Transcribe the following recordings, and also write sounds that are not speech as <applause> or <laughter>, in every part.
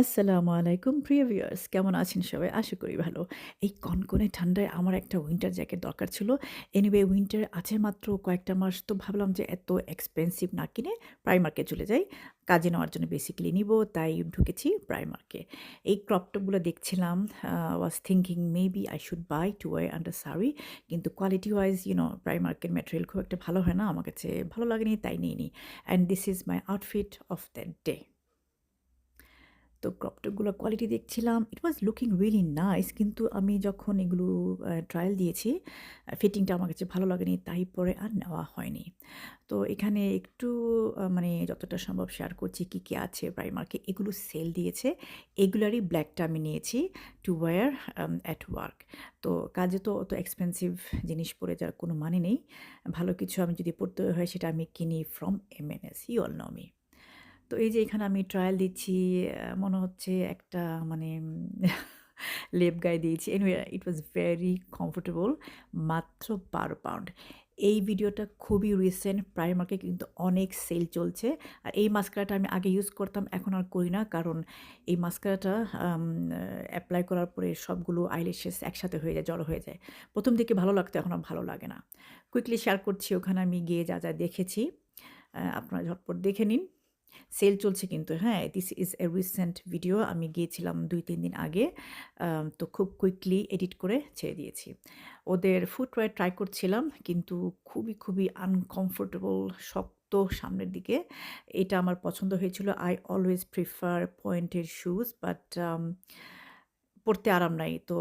আসসালামু আলাইকুম, প্রিয় ভিউয়ার্স কেমন আছেন সবাই? আশা করি ভালো। এই কনকনে ঠান্ডায় আমার একটা উইন্টার জ্যাকেট দরকার ছিল। এনিওয়ে উইন্টার আছে মাত্র কয়েকটা মাস, তো ভাবলাম যে এত এক্সপেনসিভ না কিনে প্রাইমার্কে চলে যাই। কাজে নেওয়ার জন্য বেসিক্যালি নিবো, তাই ঢুকেছি প্রাইমার্কে। এই ক্রপটপগুলো দেখছিলাম was thinking maybe I should buy to wear under sari কিন্তু কোয়ালিটি ওয়াইজ ইউ নো প্রাইমার্কের ম্যাটেরিয়াল খুব একটা ভালো হয় না। আমার কাছে ভালো লাগেনি, তাই নিইনি। And this is my outfit of that day. তো ক্রপ টপগুলোর কোয়ালিটি দেখছিলাম। It was looking really nice কিন্তু আমি যখন এগুলো ট্রায়াল দিয়েছি, ফিটিংটা আমার কাছে ভালো লাগেনি। তাই পরে আর নেওয়া হয়নি। তো এখানে একটু মানে যতটা সম্ভব শেয়ার করছি কি, কি আছে প্রাইমার্কে। এগুলো সেল দিয়েছে। এগুলারই ব্ল্যাকটা আমি নিয়েছি টু ওয়ার অ্যাট ওয়ার্ক। তো কাজে তো অত এক্সপেন্সিভ জিনিস পরে যাওয়ার কোনো মানে নেই। ভালো কিছু আমি যদি পড়তে হয় সেটা আমি কিনি from M and S. You all know me. তো এই যে এখানে আমি ট্রায়াল দিচ্ছি মনে হচ্ছে একটা মানে <laughs> লেপ গায়ে দিয়েছি। Anyway it was very comfortable মাত্র ১২ পাউন্ড। এই ভিডিওটা খুবই রিসেন্ট প্রাইমার্কে কিন্তু অনেক সেল চলছে। আর এই মাস্কারাটা আমি আগে ইউজ করতাম এখন আর করি না। কারণ এই মাস্কারাটা অ্যাপ্লাই করার পরে সবগুলো আইল্যাশেস একসাথে হয়ে যায়, জড়ো হয়ে যায়। প্রথম দিকে ভালো লাগতো এখন আর ভালো লাগে না। কুইকলি শেয়ার করছি ওখানে আমি গিয়ে যা, যা দেখেছি। আপনারা ঝটপট দেখে নিন। সেল চলছে কিন্তু হ্যাঁ, this is a recent video. আমি গিয়েছিলাম ২-৩ দিন আগে। তো খুব কুইকলি এডিট করে ছেড়ে দিয়েছি। ওদের ফুটওয়্যার ট্রাই করছিলাম কিন্তু খুবই, খুবই আনকমফোর্টেবল শক্ত সামনের দিকে। এটা আমার পছন্দ হয়েছিল। আই অলওয়েজ প্রিফার পয়েন্টের শুজ বাট পড়তে আরাম নাই। তো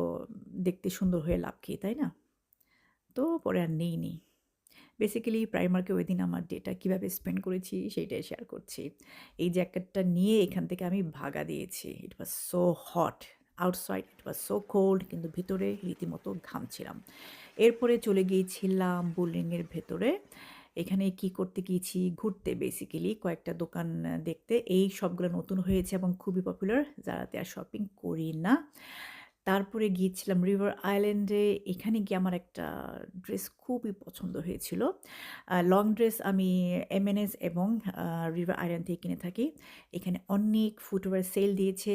দেখতে সুন্দর হয়ে লাভ কি, তাই না? তো পরে আর নেইনি। বেসিক্যালি প্রাইমার্কে ওইদিন আমার ডেটা কীভাবে স্পেন্ড করেছি, সেইটাই শেয়ার করছি। এই জ্যাকেটটা নিয়ে এখান থেকে আমি ভাগা দিয়েছি। It was so hot. Outside it was so cold কিন্তু ভিতরে রীতিমতো ঘামছিলাম। এরপরে চলে গিয়েছিলাম বুলরিংয়ের ভেতরে। এখানে কি করতে গিয়েছি? ঘুরতে বেসিক্যালি কয়েকটা দোকান দেখতে। এই সবগুলো নতুন হয়েছে এবং খুবই পপুলার। জারাতে আর শপিং করি না। তারপরে গিয়েছিলাম রিভার আইল্যান্ডে। এখানে গিয়ে আমার একটা ড্রেস খুবই পছন্দ হয়েছিল। লং ড্রেস আমি এমএনএস এবং রিভার আইল্যান্ড থেকে কিনে থাকি। এখানে অনেক ফুটওয়্যার সেল দিয়েছে।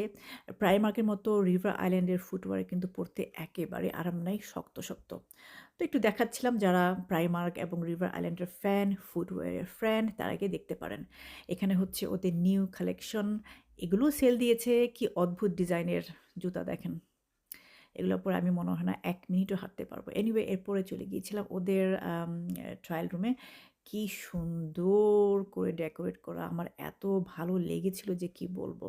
প্রাইমার্কের মতো রিভার আইল্যান্ডের ফুটওয়্যার কিন্তু পড়তে একেবারে আরাম নাই, শক্ত, শক্ত। তো একটু দেখাচ্ছিলাম যারা প্রাইমার্ক এবং রিভার আইল্যান্ডের ফ্যান, ফুটওয়্যারের ফ্যান তারা গিয়ে দেখতে পারেন। এখানে হচ্ছে ওদের নিউ কালেকশন। এগুলোও সেল দিয়েছে। কি অদ্ভুত ডিজাইনের জুতা দেখেন। এগুলো পরে আমি মনে হয় না এক মিনিটও হাঁটতে পারব। এনিওয়ে এরপরে চলে গিয়েছিলাম ওদের ট্রায়াল রুমে। কি সুন্দর করে ডেকোরেট করা। আমার এত ভালো লেগেছিল যে কি বলব।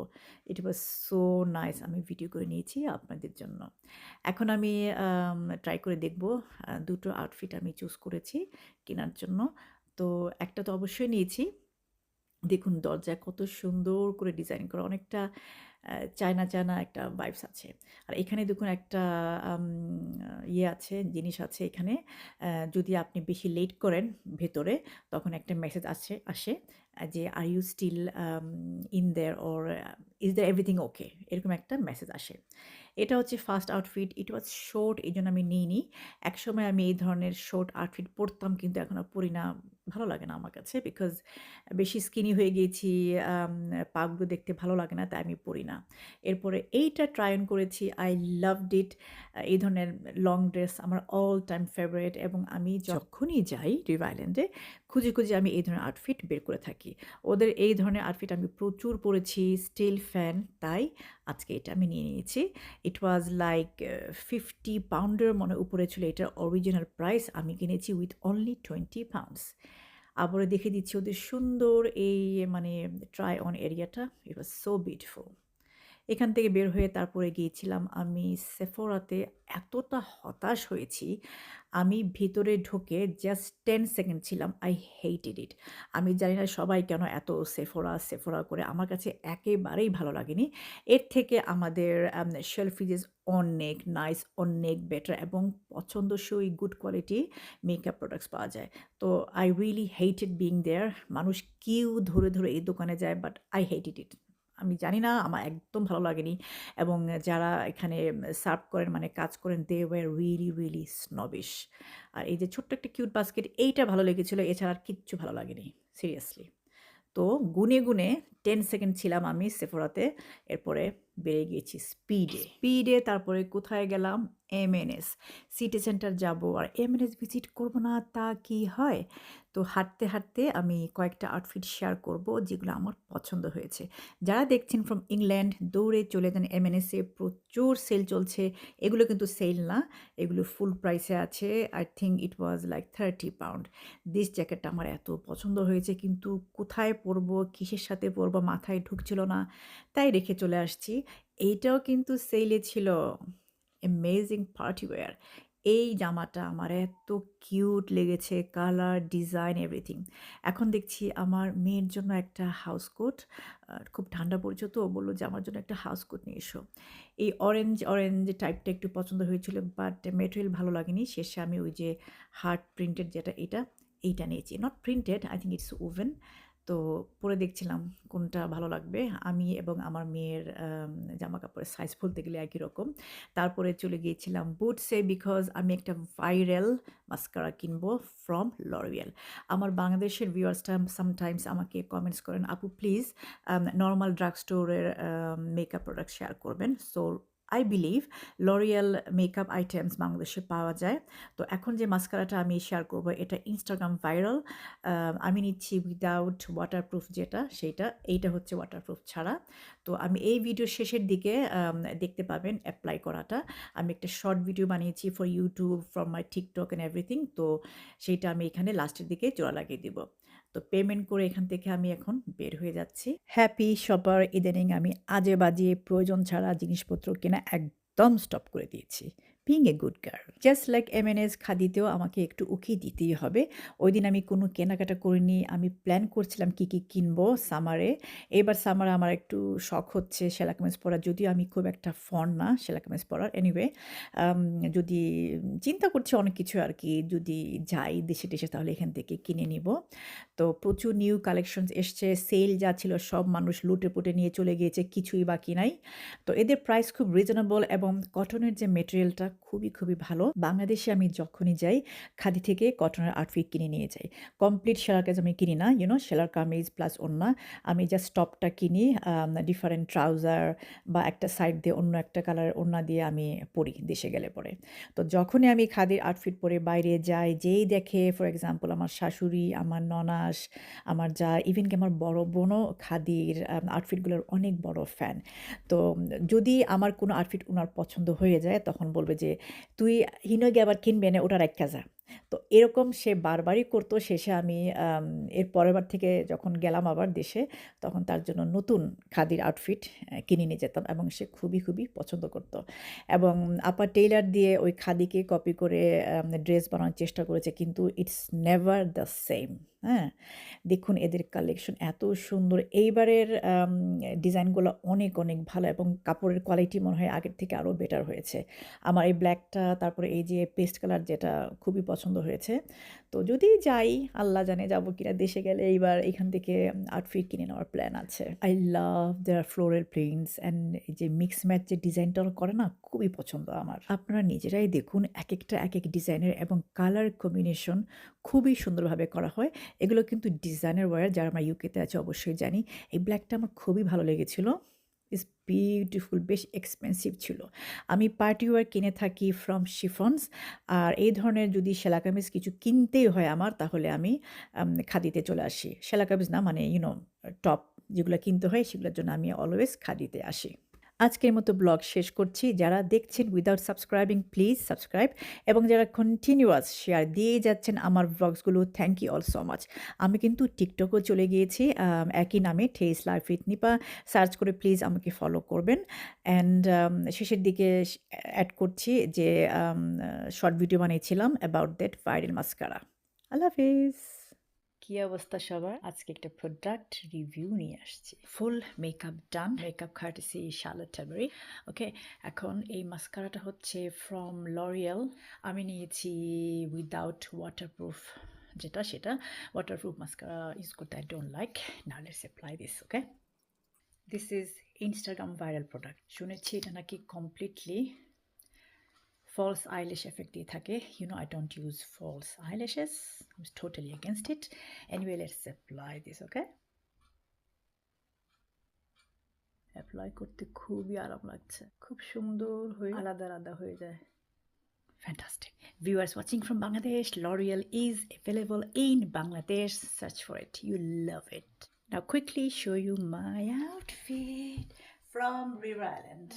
It was so nice. আমি ভিডিও করে নিয়েছি আপনাদের জন্য। এখন আমি ট্রাই করে দেখব। দুটো আউটফিট আমি চুজ করেছি কেনার জন্য। তো একটা তো অবশ্যই নিয়েছি। দেখুন দরজা কত সুন্দর করে ডিজাইন করা। অনেকটা চায়না, চায়না একটা ভাইবস আছে। আর এখানে দেখুন একটা ইয়ে আছে, জিনিস আছে এখানে। যদি আপনি বেশি লেট করেন ভেতরে তখন একটা মেসেজ আছে আসে যে, "are you still in there or is there everything okay?" এরকম একটা মেসেজ আসে। এটা হচ্ছে first outfit. It was short এইজন্য আমি নিইনি। একসময় আমি এই ধরনের শর্ট আউটফিট পড়তাম কিন্তু এখন আর পড়ি না। ভালো লাগে না আমার কাছে বিকজ বেশি স্কিনি হয়ে গিয়েছি। পাগুলো দেখতে ভালো লাগে না তাই আমি পড়ি না। এরপরে এইটা ট্রাই অন করেছি। I loved it. এই ধরনের লং ড্রেস আমার অল টাইম ফেভারিট এবং আমি যখনই যাই রিভার আইল্যান্ডে খুঁজে, খুঁজে আমি এই ধরনের আউটফিট বের করে থাকি। ওদের এই ধরনের আউটফিট আমি প্রচুর পরেছি স্টিল ফ্যান তাই আজকে এটা আমি নিয়ে নিয়েছি। ইট ওয়াজ লাইক ফিফটি 50 পাউন্ডের মনে উপরে ছিল এটার অরিজিনাল প্রাইস। আমি কিনেছি উইথ অনলি 20 পাউন্ডস। আবারও দেখে দিচ্ছি ওদের সুন্দর এই মানে ট্রাই অন এরিয়াটা। It was so beautiful. এখান থেকে বের হয়ে তারপরে গিয়েছিলাম আমি সেফোরাতে। এতটা হতাশ হয়েছি। আমি ভিতরে ঢুকে জাস্ট টেন সেকেন্ড ছিলাম। I hated it. আমি জানি না সবাই কেন এত সেফোরা, সেফোরা করে। আমার কাছে একেবারেই ভালো লাগেনি। এর থেকে আমাদের আম সেলফিজেস অনেক নাইস, অনেক বেটার এবং পছন্দসই গুড কোয়ালিটি মেকআপ প্রোডাক্টস পাওয়া যায়। তো I really hated being there. মানুষ কিউ ধরে, ধরে এই দোকানে যায় বাট আই হেটেড ইট। আমি জানি না আমার একদম ভালো লাগেনি এবং যারা এখানে সার্ভ করেন মানে কাজ করেন they were really, really snobbish. আর এই যে ছোট্ট একটা কিউট বাস্কেট এইটা ভালো লেগেছিল। এছাড়া আর কিচ্ছু ভালো লাগেনি। সিরিয়াসলি। তো গুনে, গুনে টেন সেকেন্ড ছিলাম আমি সেফোরাতে এরপরে বেড়ে গিয়েছি স্পিডে স্পিডে তারপরে কোথায় গেলাম এমএনএস সিটি সেন্টার যাব আর এমএনএস ভিজিট করব না তা কি হয় তো হাঁটতে হাঁটতে আমি কয়েকটা আউটফিট শেয়ার করব যেগুলো আমার পছন্দ হয়েছে। যারা দেখছেন ফ্রম ইংল্যান্ড দৌড়ে চলে যান এমএনএসে প্রচুর সেল চলছে। এগুলো কিন্তু সেল না, এগুলো ফুল প্রাইসে আছে। I think it was like thirty pound this জ্যাকেটটা আমার এত পছন্দ হয়েছে, কিন্তু কোথায় পরবো, কিসের সাথে পরবো, মাথায় ঢুকছিল না। তাই রেখে চলে আসছি। এইটাও কিন্তু সেলে ছিল অ্যামেজিং পার্টি ওয়্যার এই জামাটা আমার এত কিউট লেগেছে, কালার, ডিজাইন, এভরিথিং। এখন দেখছি আমার মেয়ের জন্য একটা হাউস কোট খুব ঠান্ডা পড়ছে তো বলল যে, আমার জন্য একটা হাউস কোট নিয়ে এসো। এই অরেঞ্জ অরেঞ্জ টাইপটা একটু পছন্দ হয়েছিল বাট মেটেরিয়াল ভালো লাগেনি। শেষে আমি ওই যে হার্ট প্রিন্টেড যেটা, এটা, এইটা নিয়েছি। Not printed I think it's woven তো পরে দেখছিলাম কোনটা ভালো লাগবে। আমি এবং আমার মেয়ের জামা কাপড়ের সাইজ বলতে গেলে একই রকম। তারপরে চলে গিয়েছিলাম বুটসে বিকজ আমি একটা ভাইরাল মাস্কারা কিনবো ফ্রম লরিয়াল আমার বাংলাদেশের ভিউয়ার্সটা সামটাইমস আমাকে কমেন্টস করেন, আপু প্লিজ নর্মাল ড্রাগ স্টোরের মেকআপ প্রোডাক্ট শেয়ার করবেন। So I believe L'Oreal makeup items বাংলাদেশে পাওয়া যায়। তো এখন যে মাস্কারাটা আমি শেয়ার করব, এটা ইনস্টাগ্রাম ভাইরাল আমি নিচ্ছি উইদাউট ওয়াটারপ্রুফ যেটা, সেইটা। এইটা হচ্ছে ওয়াটারপ্রুফ ছাড়া। তো আমি এই ভিডিও শেষের দিকে দেখতে পাবেন অ্যাপ্লাই করাটা। আমি একটা শর্ট ভিডিও বানিয়েছি for YouTube from my TikTok and everything তো সেইটা আমি এখানে লাস্টের দিকে জোড়া লাগিয়ে দিব। তো পেমেন্ট করে এখান থেকে আমি এখন বের হয়ে যাচ্ছি। হ্যাপি শপার ইদানিং আমি আজে বাজে প্রয়োজন ছাড়া জিনিসপত্র কেনা একদম স্টপ করে দিয়েছি। Being a good girl just like M N S খাদিতেও আমাকে একটু উকি দিতেই হবে। ওই দিন আমি কোনো কেনাকাটা করিনি, আমি প্ল্যান করছিলাম কি কি কিনবো সামারে এবার সামারে আমার একটু শখ হচ্ছে সেলা কামিজ পরার। যদিও আমি খুব একটা ফন না সেলা কামিজ পরার। এনিওয়ে যদি চিন্তা করছি অনেক কিছু আর কি, যদি যাই দেশে দেশে তাহলে এখান থেকে কিনে নিব। তো প্রচুর নিউ কালেকশনস এসছে সেল যা ছিল সব মানুষ লুটে পুটে নিয়ে চলে গিয়েছে, কিছুই বাকি নাই। তো এদের প্রাইস খুব রিজনেবল এবং কটনের যে মেটেরিয়ালটা খুবই খুবই ভালো। বাংলাদেশে আমি যখনই যাই, খাদি থেকে কটনের আউটফিট কিনে নিয়ে যাই। কমপ্লিট সেলার কাজ আমি কিনি না ইউনো সেলার কামিজ প্লাস অন্য আমি জাস্ট টপটা কিনি ডিফারেন্ট ট্রাউজার বা একটা সাইড দিয়ে অন্য একটা কালারের অন্য দিয়ে আমি পরি, দেশে গেলে পরে। তো যখনই আমি খাদির আউটফিট পরে বাইরে যাই, যেই দেখে ফর এক্সাম্পল আমার শাশুড়ি, আমার ননাস, আমার যা ইভেন কি আমার বড় বোনও খাদির আউটফিটগুলোর অনেক বড় ফ্যান তো যদি আমার কোনো আউটফিট ওনার পছন্দ হয়ে যায়, তখন বলবে যে তুই হিনগে আবার কিনবে না ওটার এক কাজা তো এরকম সে বারবারই করতো, শেষে আমি এর পরের বার থেকে যখন গেলাম আবার দেশে, তখন তার জন্য নতুন খাদির আউটফিট কিনে নিয়ে যেতাম এবং সে খুবই খুবই পছন্দ করত। এবং আপার টেইলার দিয়ে ওই খাদিকে কপি করে ড্রেস বানানোর চেষ্টা করেছে, কিন্তু ইটস নেভার দ্য সেম হ্যাঁ? দেখুন, এদের কালেকশন এত সুন্দর। এইবারের ডিজাইনগুলো অনেক অনেক ভালো এবং কাপড়ের কোয়ালিটি মনে হয় আগের থেকে আরও বেটার হয়েছে। আমার এই ব্ল্যাকটা তারপরে এই যে পেস্ট কালার যেটা খুবই পছন্দ হয়েছে তো যদি যাই, আল্লাহ জানে যাব কিনা, দেশে গেলে এইবার এখান থেকে আউটফিট কিনে নেওয়ার প্ল্যান আছে। I love their floral prints and যে মিক্স ম্যাচ যে ডিজাইনটা করে না, খুবই পছন্দ আমার। আপনারা নিজেরাই দেখুন এক একটা এক এক ডিজাইনের এবং কালার কম্বিনেশন খুবই সুন্দরভাবে করা হয়। এগুলো কিন্তু ডিজাইনের ওয়ার যারা আমরা ইউকেতে আছে অবশ্যই জানি। এই ব্ল্যাকটা আমার খুবই ভালো লেগেছিলো। ইস বিউটিফুল বেশ এক্সপেন্সিভ ছিল। আমি পার্টি ওয়ার কিনে থাকি ফ্রম শিফন্স আর এই ধরনের যদি সেলা কামিজ কিছু কিনতেই হয় আমার, তাহলে আমি খাদিতে চলে আসি। সেলা কামিজ না মানে ইউনো টপ যেগুলো কিনতে হয়, সেগুলোর জন্য আমি অলওয়েজ খাদিতে আসি। আজকের মতো ব্লগ শেষ করছি। যারা দেখছেন উইদাউট সাবস্ক্রাইবিং প্লিজ সাবস্ক্রাইব এবং যারা কন্টিনিউয়াস শেয়ার দিয়ে যাচ্ছেন আমার ব্লগসগুলো thank you all so much আমি কিন্তু টিকটকও চলে গিয়েছি একই নামে ঠেস লাইফ নিপা সার্চ করে প্লিজ আমাকে ফলো করবেন। অ্যান্ড শেষের দিকে অ্যাড করছি যে শর্ট ভিডিও বানিয়েছিলাম অ্যাবাউট দ্যাট ভাইরাল মাস্কারা আল্লাহ হাফিজ। কি অবস্থা সবার? আজকে একটা প্রোডাক্ট রিভিউ নিয়ে আসছি। Full makeup done makeup courtesy Charlotte Tilbury okay এখন এই মাস্কারাটা হচ্ছে ফ্রম লরিয়াল আমি নিয়েছি উইদাউট ওয়াটারপ্রুফ যেটা সেটা। ওয়াটারপ্রুফ মাস্কারা ইউজ করতে আই ডোন্ট লাইক না let's apply this okay this is Instagram viral product শুনেছি এটা নাকি কমপ্লিটলি false eyelash effect দিয়ে থাকে you know I don't use false eyelashes I'm totally against it anyway let's apply this okay apply করতে খুবই আরাম লাগছে খুব সুন্দর হয়ে আলাদা আলাদা হয়ে যায় Fantastic. Viewers watching from Bangladesh, L'Oreal is available in Bangladesh. Search for it. You love it. Now quickly show you my outfit from River Island.